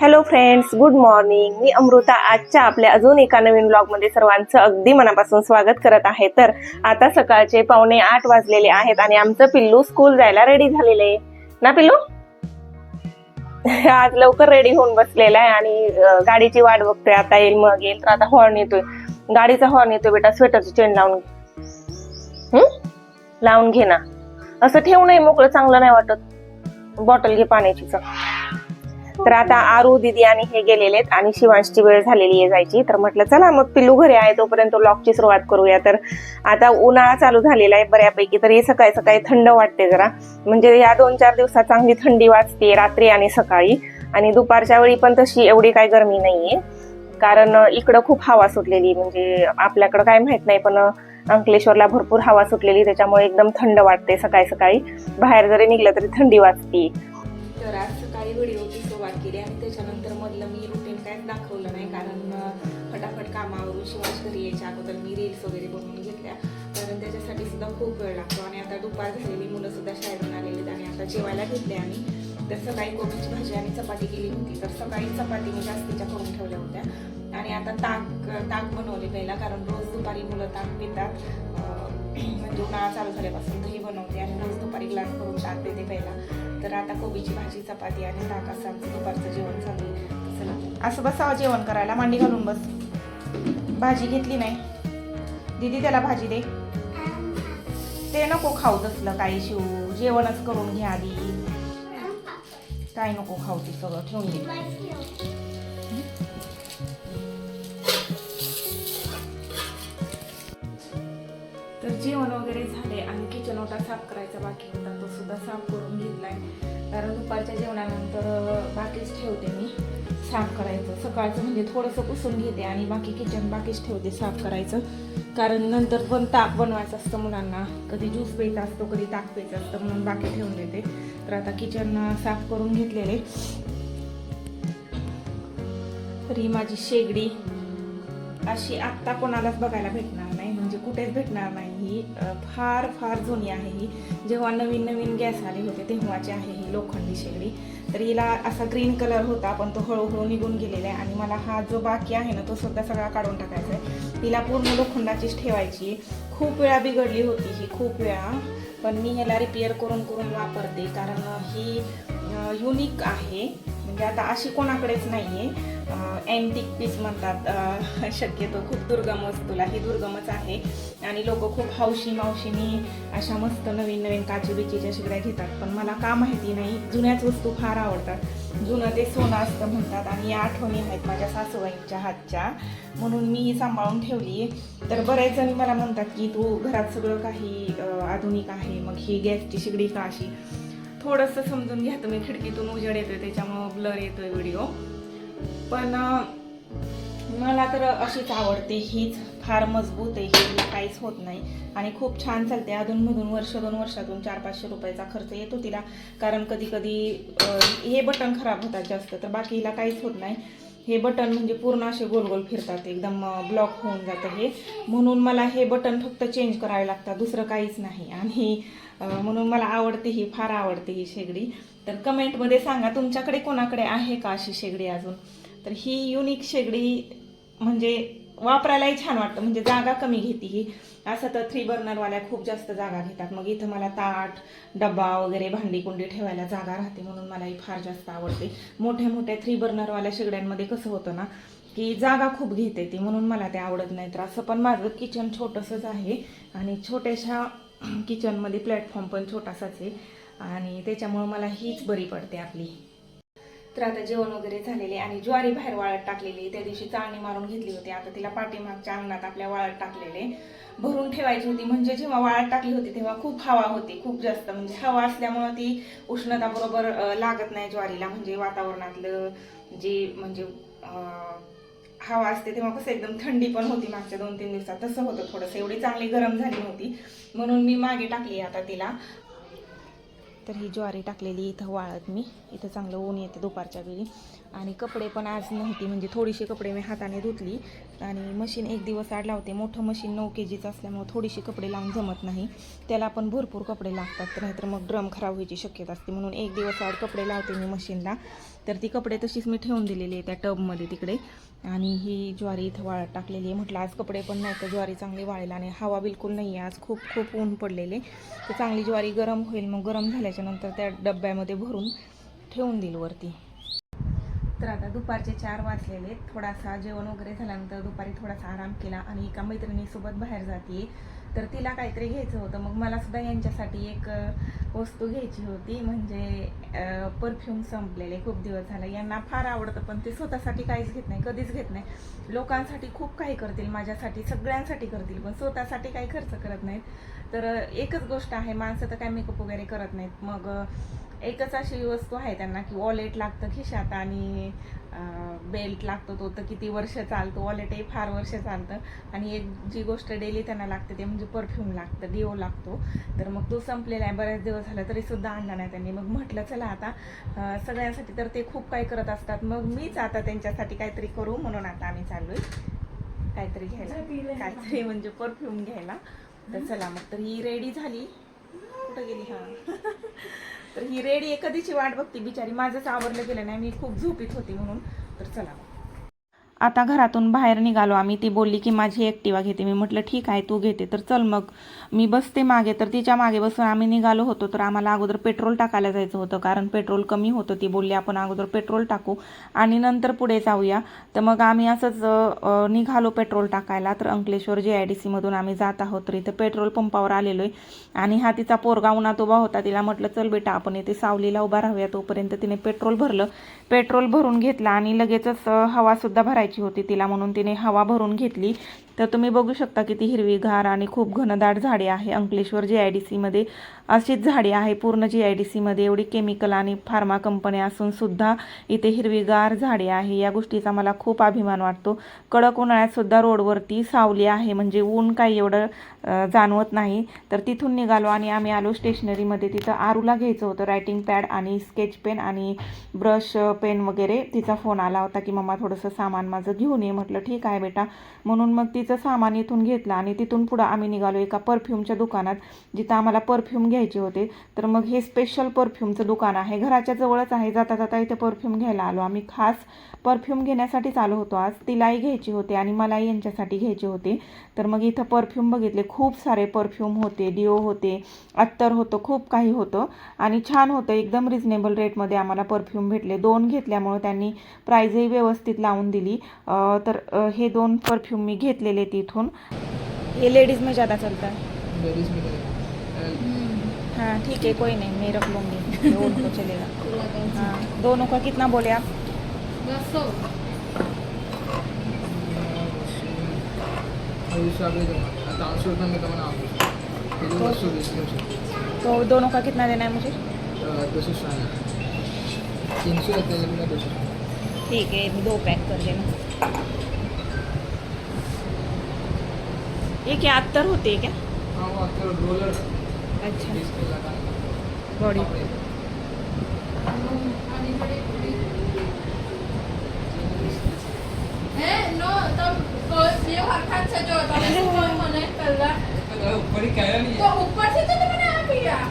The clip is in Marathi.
हॅलो फ्रेंड्स गुड मॉर्निंग मी अमृता. आजच्या आपल्या अजून एका नवीन ब्लॉगमध्ये सर्वांचं अगदी मनापासून स्वागत करत आहे. तर आता सकाळचे पावणे आठ वाजलेले आहेत आणि आमचं पिल्लू स्कूल जायला रेडी झालेले ना पिल्लू? आज लवकर रेडी होऊन बसलेला आहे आणि गाडीची वाट बघतोय. आता येईल मग येईल. तर आता हॉर्न येतोय. गाडीचा हॉर्न येतोय बेटा. स्वेटरची चेन लावून हम्म लावून घे ना. असं ठेवू नये मोकळं. चांगलं नाही वाटत. बॉटल घे पाण्याची चल. तर आता आरू दिदी आणि हे गेलेले आहेत आणि शिवांशची वेळ झालेली आहे जायची. तर म्हटलं चला मग पिल्लू घरी आहे तोपर्यंत लॉकची सुरुवात करूया. तर आता उन्हाळा चालू झालेला आहे बऱ्यापैकी तर हे सकाळी सकाळी थंड वाटते जरा. म्हणजे या दोन चार दिवसात चांगली थंडी वाजते रात्री आणि सकाळी. आणि दुपारच्या वेळी पण तशी एवढी काही गरमी नाहीये. कारण इकडं खूप हवा सुटलेली. म्हणजे आपल्याकडं काय माहीत नाही पण अंकलेश्वरला भरपूर हवा सुटलेली. त्याच्यामुळे एकदम थंड वाटते सकाळी सकाळी. बाहेर जरी निघलं तरी थंडी वाजते. तर आज सकाळी व्हिडिओ केली आणि त्याच्यानंतर मधलं मी रुटीन काहीच दाखवलं नाही कारण फटाफट कामावरून शिवाश घरी यायच्या अगोदर मी रील्स वगैरे बनवून घेतल्या. कारण त्याच्यासाठी सुद्धा खूप वेळ लागतो आणि आता दुपार झालेली मुलं सुद्धा शाळेतून आलेली आणि आता जेवायला घेतले आम्ही. तर सकाळी कोबीची भाजी आणि चपाती केली होती तर सकाळी चपाती मी जास्तीच्या करून ठेवल्या होत्या. आणि आता ताक ताक बनवले पहिला कारण रोज दुपारी मुलं ताक पितात. म्हणजे उन्हाळा चालू झाल्यापासून दही बनवते आणि रोज दुपारी ग्लास भरून ताक देते पहिला तर आता कोबीची भाजी चपाती आणि ताक असं आमचं दुपारचं जेवण चालू आहे. असं बसावं जेवण करायला. मांडी घालून बस. भाजी घेतली नाही. दीदी त्याला भाजी दे. ते नको खाऊ तसलं काही शिव. जेवणच करून घ्या आधी. काय नको खाऊ ते सगळं. ठेवून तर जेवण वगैरे झाले आणि किचन ओटा साफ करायचा बाकी होता तो सुद्धा साफ करून घेतलाय. कारण दुपारच्या जेवणानंतर बाकीच ठेवते मी साफ करायचं. सकाळचं म्हणजे थोडंसं पुसून घेते आणि बाकी किचन बाकीच ठेवते साफ करायचं. कारण नंतर पण ताक बनवायचं असतं मुलांना. कधी ज्यूस प्यायचा असतो कधी ताक प्यायचं असतं म्हणून बाकी ठेवून देते. तर आता किचन साफ करून घेतलेले. तर ही माझी शेगडी अशी आत्ता कोणालाच बघायला भेटणार नाही म्हणजे कुठेच भेटणार नाही. ही फार फार जुनी आहे ही. जेव्हा नवीन नवीन गॅस आले होते तेव्हाची आहे ही लोखंडी शेगडी. तर हिला असा ग्रीन कलर होता पण तो हळूहळू निघून गेलेला आहे. आणि मला हा जो बाकी आहे ना तो सुद्धा सगळा काढून टाकायचा आहे. तिला पूर्ण लोखंडाचीच ठेवायची खूप वेळा बिघडली होती ही खूप वेळा. पण मी ह्याला रिपेअर करून करून वापरते कारण ही युनिक आहे. म्हणजे आता अशी कोणाकडेच नाही आहे अँटिक पीस म्हणतात. शक्यतो खूप दुर्गम वस्तूला ही दुर्गमच आहे. आणि लोक खूप हौशी मावशीनी अशा मस्त नवीन नवीन काची बिचीच्या शिगड्या घेतात पण मला का माहिती नाही जुन्याच वस्तू फार आवडतात. जुनं ते सोनं असतं म्हणतात आणि या आठवणी आहेत माझ्या सासूबाईंच्या हातच्या. म्हणून मी सांभाळून ठेवली. तर बरेच जणी मला म्हणतात की तू घरात सगळं काही आधुनिक आहे मग ही गॅसची शिगडी का अशी? थोडंसं समजून घ्या तुम्ही खिडकीतून उजेड येतोय त्याच्यामुळं ब्लर येतोय व्हिडिओ. पण मला तर अशीच आवडते हीच. फार मजबूत आहे ही काहीच होत नाही. आणि खूप छान चालते अधूनमधून वर्ष दोन वर्षातून चार पाचशे रुपयाचा खर्च येतो तिला. कारण कधी कधी हे बटन खराब होतात जास्त तर बाकी हिला काहीच होत नाही. हे बटन म्हणजे पूर्ण असे गोल गोल फिरतात एकदम ब्लॉक होऊन जातं हे. म्हणून मला हे बटन फक्त चेंज करावे लागतात दुसरं काहीच नाही. आणि म्हणून मला आवडते ही फार आवडते ही शेगडी. तर कमेंटमध्ये सांगा तुमच्याकडे कोणाकडे आहे का अशी शेगडी अजून? तर ही युनिक शेगडी म्हणजे वापरायलाही छान वाटतं. म्हणजे जागा कमी घेते ही. असं तर थ्री बर्नरवाल्या खूप जास्त जागा घेतात. मग इथं मला ताट डब्बा वगैरे भांडी कुंडी ठेवायला जागा राहते म्हणून मला ही फार जास्त आवडते. मोठ्या मोठ्या थ्री बर्नरवाल्या शेगड्यांमध्ये कसं होतं ना की जागा खूप घेते ती म्हणून मला ते आवडत नाही तर असं पण माझं किचन छोटंसंच आहे आणि छोट्याशा किचनमध्ये प्लॅटफॉर्म पण छोटासाच आहे. आणि त्याच्यामुळं मला हीच बरी पडते आपली. तर आता जेवण वगैरे झालेले आणि ज्वारी बाहेर वाळत टाकलेली. त्या दिवशी चाळणी मारून घेतली होती. आता तिला पाठीमागच्या अंगणात आपल्या वाळत टाकलेले. भरून ठेवायची होती. म्हणजे जेव्हा वाळत टाकली होती तेव्हा खूप हवा होती. खूप जास्त. म्हणजे हवा असल्यामुळं ती उष्णता बरोबर लागत नाही ज्वारीला. म्हणजे वातावरणातलं जे म्हणजे हवा असते तेव्हा कसं एकदम थंडी पण होती मागच्या दोन तीन दिवसात. तसं होतं थोडंसं. एवढी चांगली गरम झाली होती म्हणून मी मागे टाकली आता तिला. तर ही ज्वारी टाकलेली इथं वाळत मी. इथं चांगलं ऊन येते दुपारच्या वेळी. आणि कपडे पण आज नव्हती म्हणजे थोडीशी कपडे मी हाताने धुतली. आणि मशीन एक दिवस आड लावते मोठं मशीन नऊ के जीचं असल्यामुळं थोडीशी कपडे लावून जमत नाही. त्याला पण भरपूर कपडे लागतात नाहीतर मग ड्रम खराब व्हायची शक्यता असते. म्हणून एक दिवस आड कपडे लावते मी मशीनला तर ती कपडे तशीच मी ठेवून दिलेली आहे त्या टबमध्ये तिकडे. आणि ही ज्वारी इथं वाळत टाकलेली आहे. म्हटलं आज कपडे पण नाही तर ज्वारी चांगली वाळेल आणि हवा बिलकुल नाही आहे आज खूप खूप ऊन पडलेले तर चांगली ज्वारी गरम होईल. मग गरम झाल्याच्यानंतर त्या डब्यामध्ये भरून ठेवून देईल वरती. तर आता दुपारचे चार वाजलेले थोडासा जेवण वगैरे झाल्यानंतर दुपारी थोडासा आराम केला आणि एका मैत्रिणीसोबत बाहेर जाते. तर तिला काहीतरी घ्यायचं होतं. मग मला सुद्धा यांच्यासाठी एक वस्तू घ्यायची होती म्हणजे परफ्यूम संपलेले खूप दिवस झाले. यांना फार आवडतं पण ते स्वतःसाठी काहीच घेत नाही कधीच घेत नाही. लोकांसाठी खूप काही करतील माझ्यासाठी सगळ्यांसाठी करतील पण स्वतःसाठी काही खर्च करत नाहीत. तर एकच गोष्ट आहे माणसं तर काय मेकअप वगैरे करत नाहीत. मग एकच अशी वस्तू आहे त्यांना की वॉलेट लागतं खिशात आणि बेल्ट लागतो तो तर किती वर्ष चालतो वॉलेटही फार वर्ष चालतं. आणि एक जी गोष्ट डेली त्यांना लागते ते म्हणजे परफ्यूम लागतं डिओ लागतो. तर मग तो संपलेला आहे बऱ्याच दिवस झाला तरी सुद्धा आणला नाही त्यांनी. मग म्हटलं चला आता सगळ्यांसाठी तर ते खूप काही करत असतात. मग मीच आता त्यांच्यासाठी काहीतरी करू म्हणून आता आम्ही चाललोय. काहीतरी घ्यायला. काहीतरी म्हणजे परफ्यूम घ्यायला. तर चला मग तर ही रेडी झाली. कुठं गेली? हा. तर ही रेडी आहे कधीची वाट बघते बिचारी. माझंच आवरलं गेलं नाही. मी खूप झोपीत होती म्हणून. तर चला आता घरातून बाहेर निघालो. आम्ही ती बोलली की माझी ॲक्टिवा घेते. मी म्हटलं ठीक आहे तू घेते तर चल मग. मी बसते मागे तर तिच्यामागे बसून आम्ही निघालो होतो तर आम्हाला अगोदर पेट्रोल टाकायला जायचं होतं कारण पेट्रोल कमी होतं ती बोलली आपण अगोदर पेट्रोल टाकू आणि नंतर पुढे जाऊया. तर मग आम्ही असंच निघालो पेट्रोल टाकायला. तर अंकलेश्वर जे आय डी सीमधून आम्ही जात आहोत तर इथं पेट्रोल पंपावर आलेलो आहे. आणि हा तिचा पोरगा उन्हात उभा होता तिला म्हटलं चल बेटा आपण इथे सावलीला उभा राहूया. तोपर्यंत तिने पेट्रोल भरलं. पेट्रोल भरून घेतला आणि लगेचच हवासुद्धा भरायची. होती तिला म्हणून तिने हवा भरून घेतली. तर तुम्ही बघू शकता किती हिरवीगार आणि खूप घनदाट झाडे आहे. अंकलेश्वर जी आय डी सीमध्ये अशीच झाडे आहे. पूर्ण जी आय डी सीमध्ये एवढी केमिकल आणि फार्मा कंपन्या असून सुद्धा इथे हिरवीगार झाडे आहे. या गोष्टीचा मला खूप अभिमान वाटतो. कडक उन्हाळ्यातसुद्धा रोडवरती सावली आहे. म्हणजे ऊन काही एवढं जाणवत नाही. तर तिथून निघालो आणि आम्ही आलो स्टेशनरीमध्ये तिथं आरूला घ्यायचं होतं. रायटिंग पॅड आणि स्केच पेन आणि ब्रश पेन वगैरे तिचा फोन आला होता की मम्मा थोडंसं सामान माझं घेऊन ये. म्हटलं ठीक आहे बेटा. म्हणून मग तिचं सामान इथून घेतलं आणि तिथून पुढं आम्ही निघालो एका परफ्यूमच्या दुकानात जिथं आम्हाला परफ्यूम घ्यायचे होते. तर मग हे स्पेशल परफ्यूमचं दुकान आहे. घराच्या जवळच आहे. जाता जाता इथे परफ्यूम घ्यायला आलो. आम्ही खास परफ्यूम घेण्यासाठीच आलो होतो. आज तिलाही घ्यायची होते आणि मलाही यांच्यासाठी घ्यायचे होते. तर मग इथं परफ्यूम बघितले. खूप सारे परफ्यूम होते डिओ होते अत्तर होतं खूप काही होतं. आणि छान होतं. एकदम रिजनेबल रेटमध्ये आम्हाला परफ्यूम भेटले. दोन घेतल्यामुळं त्यांनी प्राईजही व्यवस्थित लावून दिली. अं, तर हे दोन परफ्यूम मी घेतलेले तिथून. हे लेडीज में ज़्यादा चलता. है लेडीज में हाँ ठीक है कोई नहीं. मैं रख लूँगी उनको चलेगा हाँ दोनों का कितना बोले आप तो दोनों का कितना देना है मुझे? पुन्हा दोनशे ठीक है दो पैक कर देना। ये क्या अत्तर होते हैं क्या? हाँ वो आपके रोलर अच्छा बॉडी બે હરખા છે જો તમે શું મને પહેલા? તો ઉપરથી તો મને આપી આ